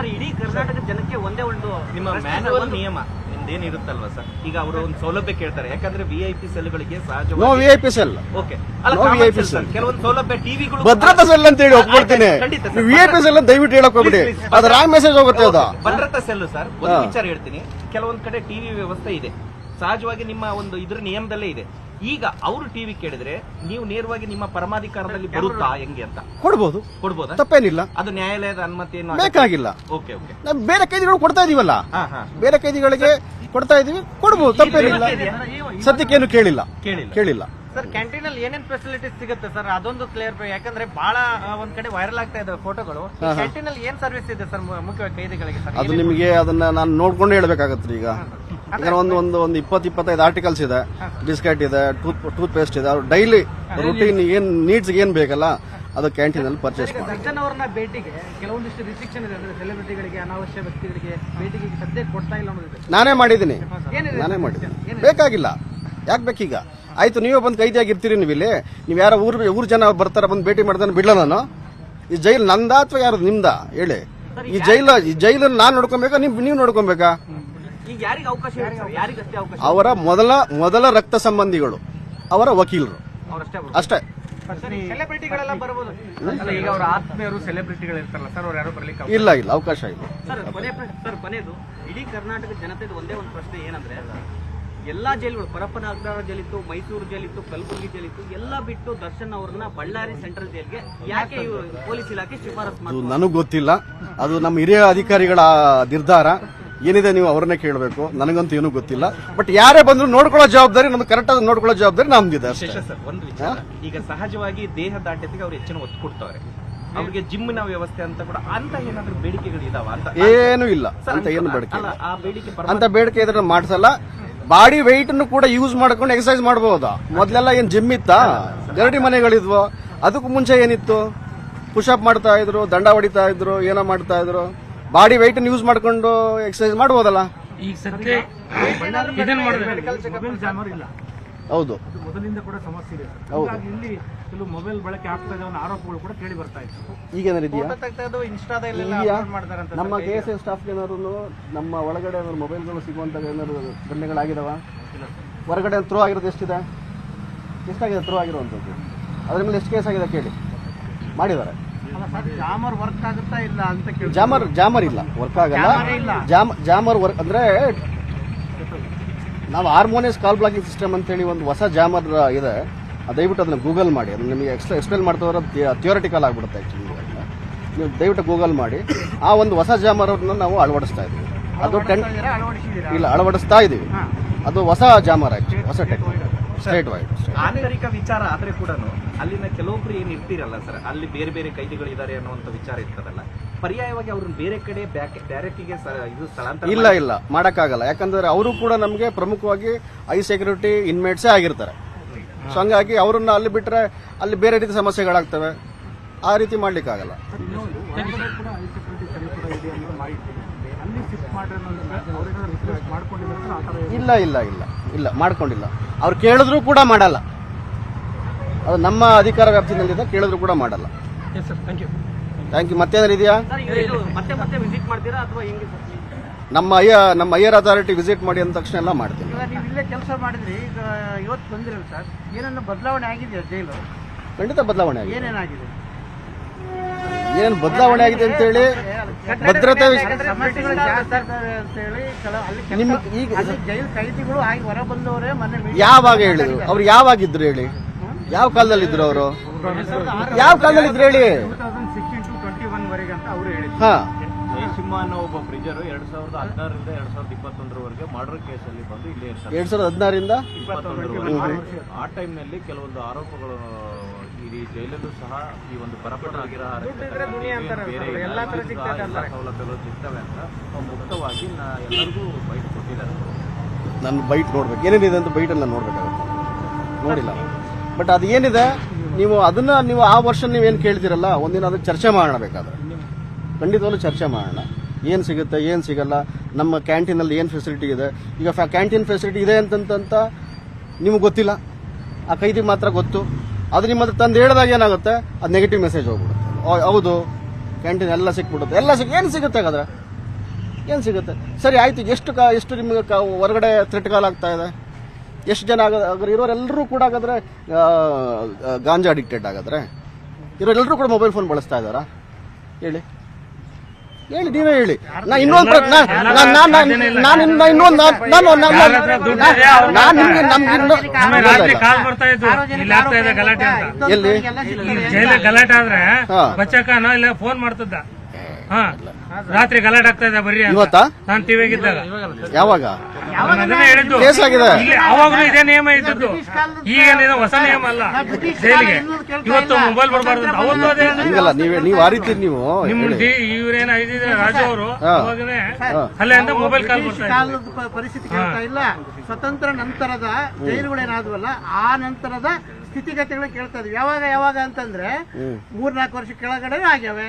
Sir ಇಡೀ ಕರ್ನಾಟಕ ಜನಕ್ಕೆ ಒಂದೇ ಒಂದು ನಿಮ್ಮ ಪ್ರಶ್ನೆ ನಿಯಮ. ನಿಮ್ದೇನಿರುತ್ತಲ್ವಾ ಸರ್? ಈಗ ಅವರು ಒಂದು ಸೌಲಭ್ಯ ಕೇಳ್ತಾರೆ. ಯಾಕಂದ್ರೆ ವಿ ಐ ಪಿ ಸೆಲ್ಗಳಿಗೆ ನೋ ಸಹಜವಾಗಿ V I P cell okay No VIP cell ಕೆಲವೊಂದು ಸೌಲಭ್ಯ ಟಿವಿಗಳು ಭದ್ರತಾ ಸೆಲ್ ಅಂತ ಹೇಳಿ ಒಪ್ಕೊಳ್ತೀನಿ. ಖಂಡಿತ sir. V I P cell ಅಂತ ದಯವಿಟ್ಟು ಹೇಳಕ್ ಹೋಗ್ಬಿಡಿ. Please, please. ಅದು ರಾಂಗ್ ಮೆಸೇಜ್ ಹೋಗುತ್ತೆ ಅದು. ಭದ್ರತಾ ಸೆಲ್ ಸರ್. ಒಂದು ಹಾ. ವಿಚಾರ ಹೇಳ್ತೀನಿ. ಕೆಲವೊಂದ್ ಕಡೆ ಟಿವಿ ವ್ಯವಸ್ಥೆ ಇದೆ. ಸಹಜವಾಗಿ ನಿಮ್ಮ ಒಂದು ಇದ್ರ ನಿಯಮದಲ್ಲೇ ಇದೆ. ಈಗ ಅವರು ಟಿವಿ ಕೇಳಿದ್ರೆ ನೀವು ನೇರವಾಗಿ ನಿಮ್ಮ ಪರಮಾಧಿಕಾರದಲ್ಲಿ ಬರುತ್ತಾ ಹೆಂಗೆ ಅಂತ? ಕೊಡ್ಬೋದು. ಕೊಡ್ಬೋದಾ? ತಪ್ಪೇನಿಲ್ಲ. ಅದು ನ್ಯಾಯಾಲಯದ ಅನುಮತಿಯನ್ನು ಬೇಕಾಗಿಲ್ಲ. Okay okay. ನಾವು ಬೇರೆ ಕೈದಿಗಳು ಕೊಡ್ತಾ ಇದೀವಲ್ಲ? ಹಾ ಹಾ. ಬೇರೆ ಕೈದಿಗಳಿಗೆ ಕೊಡ್ತಾ ಇದೀವಿ ಕೊಡ್ಬೋದು ತಪ್ಪೇನಿಲ್ಲ. ಸದ್ಯಕ್ಕೇನು ಕೇಳಿಲ್ಲ. ಕೇಳಿಲ್ಲ. ಕೇಳಿಲ್ಲ. ಸರ್ ಕ್ಯಾಂಟೀನ್ ಅಲ್ಲಿ ಏನೇನ್ ಫೆಸಿಲಿಟೀಸ್ ಸಿಗುತ್ತೆ ಸರ್? ಅದೊಂದು ಕ್ಲಿಯರ್ ಯಾಕಂದ್ರೆ ಬಹಳ ಒಂದ್ ಕಡೆ ವೈರಲ್ ಆಗ್ತಾ ಇದಾವೆ ಫೋಟೋಗಳು ಕ್ಯಾಂಟೀನ್ ಅಲ್ಲಿ ಏನ್ ಸರ್ವಿಸ್ ಇದೆ ಸರ್ ಮುಖ್ಯವಾಗಿ ಕೈದಿಗಳಿಗೆ ಸರ್? ಅದು ನಿಮಗೆ ಅದನ್ನ ನಾನು ನೋಡ್ಕೊಂಡು ಹೇಳ್ಬೇಕಾಗತ್ತೆ ಈಗ. ಈಗ ಒಂದು ಒಂದು ಒಂದು ಇಪ್ಪತ್ತು ಇಪ್ಪತ್ತೈದು ಆರ್ಟಿಕಲ್ಸ್ ಇದೆ ಬಿಸ್ಕೆಟ್ ಇದೆ ಟೂತ್ ಟೂತ್ ಪೇಸ್ಟ್ ಇದೆ. ಅವ್ರು ಡೈಲಿ ರುಟೀನ್ ಏನ್ ನೀಡ್ಸ್ ಏನ್ ಬೇಕಲ್ಲ ಅದು ಕ್ಯಾಂಟೀನ್ ಅಲ್ಲಿ ಪರ್ಚೇಸ್ ಮಾಡಿ. ದರ್ಶನ್ ಅವ್ರನ್ನ ಭೇಟಿಗೆ ಕೆಲವೊಂದಿಷ್ಟು ರಿಸ್ಟ್ರಿಕ್ಷನ್ ಇದೆ ಅಂದ್ರೆ ಸೆಲೆಬ್ರಿಟಿಗಳಿಗೆ ಅನಾವಶ್ಯ ವ್ಯಕ್ತಿಗಳಿಗೆ ಭೇಟಿಗೆ ಸದ್ಯಕ್ಕೆ ಕೊಡ್ತಾ ಇಲ್ಲ ಅನ್ನೋದಿದೆ ನಾನೇ ಮಾಡಿದ್ದೀನಿ. ನಾನೇ ಮಾಡಿದ್ದೀನಿ. ಬೇಕಾಗಿಲ್ಲ. ಯಾಕೆ ಬೇಕೀಗ? ಆಯ್ತು ನೀವೇ ಬಂದು ಕೈದಿಯಾಗಿರ್ತೀರಿ ನೀವು ಇಲ್ಲಿ ನೀವು ಯಾರೋ ಊರ್ ಊರ್ ಜನ ಬರ್ತಾರ ಬಂದು ಭೇಟಿ ಮಾಡ್ತಾನೆ ಬಿಡ್ಲ ನಾನು. ಈ ಜೈಲ್ ನಂದ ಅಥವಾ ಯಾರು ನಿಮ್ದ? ಹೇಳಿ. ಈ ಜೈಲ ಈ ಜೈಲನ್ನು ನಾನು ನೋಡ್ಕೊಬೇಕಾ? ನೀವು ನೀವು ನೋಡ್ಕೊಬೇಕಾ? ಈಗ ಯಾರಿಗೆ ಅವಕಾಶ ಇದೆ ಯಾರಿಗಷ್ಟೇ ಅವಕಾಶ ಅವರ ಮೊದಲ ಮೊದಲ ರಕ್ತ ಸಂಬಂಧಿಗಳು ಅವರ ವಕೀಲರು. ಅವರಷ್ಟೇ ಅಷ್ಟೇ ಸೆಲೆಬ್ರಿಟಿಗಳೆಲ್ಲ ಬರ್ಬೋದು. ಅಲ್ಲ ಈಗ ಅವ್ರ ಆತ್ಮೀಯರು ಸೆಲೆಬ್ರಿಟಿಗಳು ಇರ್ತಾರಲ್ಲ ಸರ್ ಅವ್ರು ಯಾರು ಬರ್ಲಿಕ್ಕೆ ಇಲ್ಲ ಇಲ್ಲ. ಅವಕಾಶ ಇಲ್ಲ. ಸರ್ ಕೊನೆ ಪ್ರಶ್ನೆ ಸರ್ ಕೊನೆಯದು ಇಡೀ ಕರ್ನಾಟಕದ ಜನತೆ ಒಂದೇ ಒಂದು ಪ್ರಶ್ನೆ ಏನಂದ್ರೆ ಎಲ್ಲಾ ಜೈಲುಗಳು ಪರಪ್ಪನ ಜೈಲ್ ಇತ್ತು ಮೈಸೂರು ಜೈಲ್ ಇತ್ತು ಕಲಬುರಗಿ ಜೈಲ್ ಇತ್ತು ಎಲ್ಲ ಬಿಟ್ಟು ದರ್ಶನ್ ಅವ್ರನ್ನ ಬಳ್ಳಾರಿ ಸೆಂಟ್ರಲ್ ಜೈಲ್ಗೆ ಯಾಕೆ ಇವ್ರು ಪೊಲೀಸ್ ಇಲಾಖೆ ಶಿಫಾರಸ್ ಅದು ಮಾಡ್ತಾರೆ ನನಗೆ ಗೊತ್ತಿಲ್ಲ. ಅದು ನಮ್ಮ ಹಿರಿಯ ಅಧಿಕಾರಿಗಳ ನಿರ್ಧಾರ. ಏನಿದೆ ನೀವು ಅವ್ರನ್ನೇ ಕೇಳಬೇಕು. ನನಗಂತೂ ಏನೂ ಗೊತ್ತಿಲ್ಲ. ಬಟ್ ಯಾರೇ ಬಂದ್ರು ನೋಡ್ಕೊಳ್ಳೋ ಜವಾಬ್ದಾರಿ ನಮ್ಗೆ ಕರೆಕ್ಟ್ ಆಗಿ ನೋಡ್ಕೊಳ್ಳೋ ಜವಾಬ್ದಾರಿ ನಮ್ದಿದೆ ಅಷ್ಟೇ. ಶೇಷ ಸರ್ ಒಂದು ವಿಚಾರ ಈಗ ಸಹಜವಾಗಿ ದೇಹ ದಾಢ್ಯತೆಗೆ ಅವ್ರು ಹೆಚ್ಚಿನ ಒತ್ತು ಕೊಡ್ತಾರೆ. ಅವ್ರಿಗೆ ಜಿಮ್ನ ವ್ಯವಸ್ಥೆ ಅಂತ ಕೂಡ ಅಂತ ಏನಾದ್ರೂ ಬೇಡಿಕೆಗಳು ಇದಾವ ಅಂತ? ಏನೂ ಇಲ್ಲ. ಅಂತ ಏನು ಬೇಡಿಕೆ ಅಲ್ಲ ಇಲ್ಲ. ಆ ಬೇಡಿಕೆ ಅಂತ ಬೇಡಿಕೆ ಇದ್ರೆ ಮಾಡ್ಸಲ್ಲ. ಬಾಡಿ ವೆಯ್ಟ್ ಅನ್ನು ಕೂಡ ಯೂಸ್ ಮಾಡ್ಕೊಂಡು ಎಕ್ಸರ್ಸೈಸ್ ಮಾಡಬಹುದಾ ಮೊದ್ಲೆಲ್ಲ ಏನ್ ಜಿಮ್ ಇತ್ತಾ? ಗರಡಿ ಮನೆಗಳಿದ್ವು? ಅದಕ್ಕೂ ಮುಂಚೆ ಏನಿತ್ತು? ಪುಷಪ್ ಮಾಡ್ತಾ ಇದ್ರು ದಂಡ ಹೊಡಿತಾ ಇದ್ರು ಏನೋ ಮಾಡ್ತಾ ಇದ್ರು? ಬಾಡಿ ವೆಯ್ಟ್ ಯೂಸ್ ಮಾಡ್ಕೊಂಡು ಎಕ್ಸರ್ಸೈಸ್ ಮಾಡಬಹುದಲ್ಲ ಈಗ ಸದ್ಯ ಇದನ್ನ ಮೆಡಿಕಲ್ ಚೆಕಪ್ ಇಲ್ಲ ಹೌದು ಮೊದಲಿಂದ ಕೂಡ ಸಮಸ್ಯೆ ಇದೆ. ಹೌದು. ಇಲ್ಲಿ ಕೆಲವು ಮೊಬೈಲ್ ಬಳಕೆ ಆಗ್ತಾ ಇದೆ ಆರೋಪಗಳು ಕೂಡ ಕೇಳಿ ಬರ್ತಾ ಇತ್ತು. ಈಗ ಏನಾರಿದೆಯಾ ನಮ್ಮ ಕೆ ಎಸ್ ಎಸ್ ಸ್ಟಾಫ್ ಏನಾದ್ರು ನಮ್ಮ ಒಳಗಡೆ ಮೊಬೈಲ್ ಮೊಬೈಲ್ಗಳು ಸಿಗುವಂತ ಏನಾದ್ರು ದಂಡೆಗಳಾಗಿದಾವ ಹೊರಗಡೆ ಥ್ರೋ ಆಗಿರೋದು ಎಷ್ಟಿದೆ? ಎಷ್ಟಾಗಿದೆ ಥ್ರೋ ಆಗಿರುವಂಥದ್ದು ಅದ್ರ ಮೇಲೆ ಎಷ್ಟು ಕೇಸ್ ಆಗಿದೆ ಕೇಳಿ. ಮಾಡಿದ್ದಾರೆ. ಜಾಮರ್ ವರ್ಕ್ ಆಗುತ್ತಾ ಇಲ್ಲ ಅಂತ ಕೇಳಿ ಜಾಮರ್ ಜಾಮರ್ ಇಲ್ಲ ವರ್ಕ್ ಆಗಲ್ಲ. ಜಾಮ್ ಜಾಮರ್ ವರ್ಕ್ ಅಂದ್ರೆ ನಾವು ಹಾರ್ಮೋನಿಯಸ್ ಕಾಲ್ ಬ್ಲಾಕಿಂಗ್ ಸಿಸ್ಟಮ್ ಅಂತ ಹೇಳಿ ಒಂದು ಹೊಸ ಜಾಮರ್ ಇದೆ. ದಯವಿಟ್ಟು ಅದನ್ನ ಗೂಗಲ್ ಮಾಡಿ. ಅದು ನಿಮಗೆ ಎಕ್ಸ್ಟ್ರಾ ಎಕ್ಸ್ಪ್ಲೇನ್ ಮಾಡ್ತಾ ಥಿಯೋರಿಟಿಕಲ್ ಆಗ್ಬಿಡುತ್ತೆ ಆಕ್ಚುಲಿ ನೀವು ದಯವಿಟ್ಟು ಗೂಗಲ್ ಮಾಡಿ. ಆ ಒಂದು ಹೊಸ ಜಾಮರ್ ನಾವು ಅಳವಡಿಸ್ತಾ ಇದ್ದೀವಿ. ಅದು ಟೆನ್ ಇಲ್ಲ ಅಳವಡಿಸ್ತಾ ಇದೀವಿ ಅದು ಹೊಸ ಜಾಮರ್ ಆಕ್ಚುಲಿ ಹೊಸ ಟೆಕ್ ಸ್ಟೇಟ್ ವೈಡ್ ಆಂತರಿಕ ವಿಚಾರ ಆದ್ರೆ ಕೂಡ ಅಲ್ಲಿನ ಕೆಲವೊಬ್ರು ಏನ್ ಇರ್ತಿರಲ್ಲ ಸರ್ ಅಲ್ಲಿ ಬೇರೆ ಬೇರೆ ಕೈದಿಗಳು ಇದಾರೆ ಅನ್ನುವಂತ ವಿಚಾರ ಇರ್ತದಲ್ಲ. ಪರ್ಯಾಯವಾಗಿ ಅವ್ರನ್ನ ಬೇರೆ ಕಡೆ ಬ್ಯಾರೆಕ್ಕಿಗೆ ಇದು ಸ್ಥಳಾಂತರ ಇಲ್ಲ ಇಲ್ಲ. ಮಾಡಕ್ಕಾಗಲ್ಲ. ಯಾಕಂದ್ರೆ ಅವರು ಕೂಡ ನಮಗೆ ಪ್ರಮುಖವಾಗಿ ಐ ಸೆಕ್ಯೂರಿಟಿ ಇನ್ಮೇಟ್ಸೇ ಆಗಿರ್ತಾರೆ. ಸೊ ಹಂಗಾಗಿ ಅವರನ್ನ ಅಲ್ಲಿ ಬಿಟ್ರೆ ಅಲ್ಲಿ ಬೇರೆ ರೀತಿ ಸಮಸ್ಯೆಗಳಾಗ್ತವೆ. ಆ ರೀತಿ ಮಾಡ್ಲಿಕ್ಕಾಗಲ್ಲ. ಇಲ್ಲ ಇಲ್ಲ ಇಲ್ಲ. ಇಲ್ಲ ಮಾಡ್ಕೊಂಡಿಲ್ಲ. ಅವ್ರು ಕೇಳಿದ್ರು ಕೂಡ ಮಾಡಲ್ಲ. ಅದು ನಮ್ಮ ಅಧಿಕಾರ ವ್ಯಾಪ್ತಿನಲ್ಲಿದೆ ಕೇಳಿದ್ರು ಕೂಡ ಮಾಡಲ್ಲ. Yes sir thank you thank you ಮತ್ತೇನಾದ್ರು ಇದೆಯಾ? ಸರ್ ಈಗ ಇದು ಮತ್ತೆ ಮತ್ತೆ ವಿಸಿಟ್ ಮಾಡ್ತೀರಾ ಅಥವಾ ಹೆಂಗೆ ಸರ್ ನಮ್ಮ ಅಯ್ಯ ನಮ್ಮ ಅಯ್ಯರ್ ಅಥಾರಿಟಿ ವಿಸಿಟ್ ಮಾಡಿ ಅಂದ ತಕ್ಷಣ ಎಲ್ಲ ಮಾಡ್ತೀನಿ ಈಗ ನೀವು ಇಲ್ಲೇ ಕೆಲಸ ಮಾಡಿದ್ರಿ ಈಗ ಇವತ್ತು ಬಂದಿರಲ್ಲ ಸರ್ ಏನನ್ನ ಬದಲಾವಣೆ ಆಗಿದೆಯಾ ಜೈಲು? ಖಂಡಿತ ಬದಲಾವಣೆ ಆಗಿದೆ. ಏನೇನಾಗಿದೆ? ಏನೇನು ಬದಲಾವಣೆ ಆಗಿದೆ ಅಂತೇಳಿ ಭದ್ರತೆ ನಿಮ್ಗೆ ಈಗ ಯಾವಾಗ ಹೇಳಿದ್ರು ಅವ್ರು ಯಾವಾಗ ಇದ್ರು ಹೇಳಿ? ಯಾವ ಕಾಲದಲ್ಲಿ ಇದ್ರು ಅವರು? ಯಾವ ಕಾಲದಲ್ಲಿ ಇದ್ರು ಹೇಳಿ? ಹಾ. ಜಯಸಿಂಹ ಅನ್ನೋ ಒಬ್ಬ ಬ್ರಿಜರು ಎರಡ್ ಸಾವಿರದ ಹದಿನಾರರಿಂದ ಎರಡ್ ಸಾವಿರದ ಇಪ್ಪತ್ತೊಂದರವರೆಗೆ ಮರ್ಡರ್ ಕೇಸಲ್ಲಿ ಬಂದು ಇಲ್ಲೇ ಎರಡ್ ಸಾವಿರದ ಹದಿನಾರಿಂದ ಇಪ್ಪತ್ತೊಂದರವರೆಗೆ ಆ ಟೈಮ್ನಲ್ಲಿ ಕೆಲವೊಂದು ಆರೋಪಗಳು ಈ ಜೈಲಲ್ಲೂ ಸಹ ಈ ಒಂದು ಎಲ್ಲಾ ಅಂತಾರೆ. ಸೌಲಭ್ಯಗಳು ಸಿಗ್ತವೆ ಅಂತ ಮುಕ್ತವಾಗಿ ನಾ- ಎಲ್ಲರಿಗೂ ಬೈಟ್ ಕೊಟ್ಟಿದ್ದಾರೆ. ನನ್ನ ಬೈಟ್ ನೋಡ್ಬೇಕು. ಏನೇನಿದೆ ಅಂತ ಬೈಟ್ ನಾನು ನೋಡ್ಬೇಕಾಗುತ್ತೆ. ನೋಡಿಲ್ಲ. ಬಟ್ ಅದು ಏನಿದೆ ನೀವು ಅದನ್ನ ನೀವು ಆ ವರ್ಷ ನೀವೇನು ಕೇಳ್ತೀರಲ್ಲ ಒಂದಿನ ಅದಕ್ಕೆ ಚರ್ಚೆ ಮಾಡೋಣ ಬೇಕಾದ್ರೆ. ಖಂಡಿತವಾಗ್ಲೂ ಚರ್ಚೆ ಮಾಡೋಣ. ಏನು ಸಿಗುತ್ತೆ ಏನು ಸಿಗಲ್ಲ ನಮ್ಮ ಕ್ಯಾಂಟೀನಲ್ಲಿ ಏನು ಫೆಸಿಲಿಟಿ ಇದೆ. ಈಗ ಕ್ಯಾಂಟೀನ್ ಫೆಸಿಲಿಟಿ ಇದೆ ಅಂತಂತ ನಿಮ್ಗೆ ಗೊತ್ತಿಲ್ಲ. ಆ ಕೈದಿಗೆ ಮಾತ್ರ ಗೊತ್ತು. ಅದು ನಿಮ್ಮ ಹತ್ರ ತಂದು ಹೇಳಿದಾಗ ಏನಾಗುತ್ತೆ? ಅದು ನೆಗೆಟಿವ್ ಮೆಸೇಜ್ ಹೋಗ್ಬಿಡುತ್ತೆ. ಹೌದು. ಕ್ಯಾಂಟೀನ್ ಎಲ್ಲ ಸಿಕ್ಬಿಡುತ್ತೆ. ಎಲ್ಲ ಸಿಕ್ ಏನು ಸಿಗುತ್ತೆ ಹಾಗಾದ್ರೆ? ಏನು ಸಿಗುತ್ತೆ? ಸರಿ, ಆಯ್ತು. ಎಷ್ಟು ಕಾ ಎಷ್ಟು ನಿಮಗೆ ಹೊರಗಡೆ ಆಗ್ತಾ ಇದೆ? ಎಷ್ಟು ಜನ ಆಗ ಇರೋರೆಲ್ಲರೂ ಕೂಡ ಹಾಗಾದ್ರೆ ಗಾಂಜಾ ಅಡಿಕ್ಟೆಡ್ ಆಗಿದ್ರೆ ಇರೋರೆಲ್ಲರೂ ಕೂಡ ಮೊಬೈಲ್ ಫೋನ್ ಬಳಸ್ತಾ ಇದ್ದಾರಾ? ಹೇಳಿ. ಹೇಳಿ ನೀವೇ ಹೇಳಿ. ನಾ ಇನ್ನೊಂದು ನಾನು ಇನ್ನ ಇನ್ನೊಂದು ನಾನು ನಾನು ನಾನು- ನಾನು ನಿಮ್ಗೆ. ಕಾಲ್ ಬರ್ತಾ ಇದ್ದು ಇಲ್ಲಿ ಆಗ್ತಾ ಇದೆ ಗಲಾಟೆ ಅಂತ. ಎಲ್ಲಿ? ಜೈಲ ಗಲಾಟೆ ಆದ್ರೆ ಬಚ್ಚಕ್ಕ ಬಚ್ಚಕನ ಇಲ್ಲ ಫೋನ್ ಮಾಡ್ತಿದ್ದ. ಹಾ. ರಾತ್ರಿ ಗಲಾಟೆ ಆಗ್ತಾ ಇದೆ ಬರ್ರಿ ಇವತ್ತಾ? ನಾನ್ ಟಿವಿಗಿದ್ದಾಗ ಯಾವಾಗ? ಕೇಸ್ ಆಗಿದೆ. ಇಲ್ಲಿ ಅವಾಗ್ಲೂ ಇದೇ ನಿಯಮ ಇದ್ದದ್ದು. ಈಗೇನಿದೆ ಹೊಸ ನಿಯಮ ಅಲ್ಲ. ಜೈಲಿಗೆ. ಇವತ್ತು ಮೊಬೈಲ್ ಬರಬಾರ್ದು ಅಂತ ಅವತ್ತು ಅದೇ ನೀವು ನೀವ್ ನೀವ್ ಅರಿತೀರಿ ನೀವು ನಿಮ್ ಇವರೇನ ಐದಿದ್ರೆ ರಾಜು ಅವರು? ಅಲ್ಲೇ ಅಂತ ಅಲ್ಲಿಂದ ಮೊಬೈಲ್ ಕಾಲ್ ಬರ್ತಾ ಕಾಲದ ಪರಿಸ್ಥಿತಿ ಕೇಳ್ತಾ ಇಲ್ಲ. ಸ್ವತಂತ್ರ ನಂತರದ ಜೈಲುಗಳೇನಾದ್ವಲ್ಲ ಆ ನಂತರದ ಸ್ಥಿತಿಗತಿಗಳು ಕೇಳ್ತಾ ಇದ್ವಿ. ಯಾವಾಗ ಯಾವಾಗ ಅಂತಂದ್ರೆ ಮೂರ್ನಾಲ್ಕು ವರ್ಷ ಕೆಳಗಡೆ ಆಗ್ಯಾವೆ.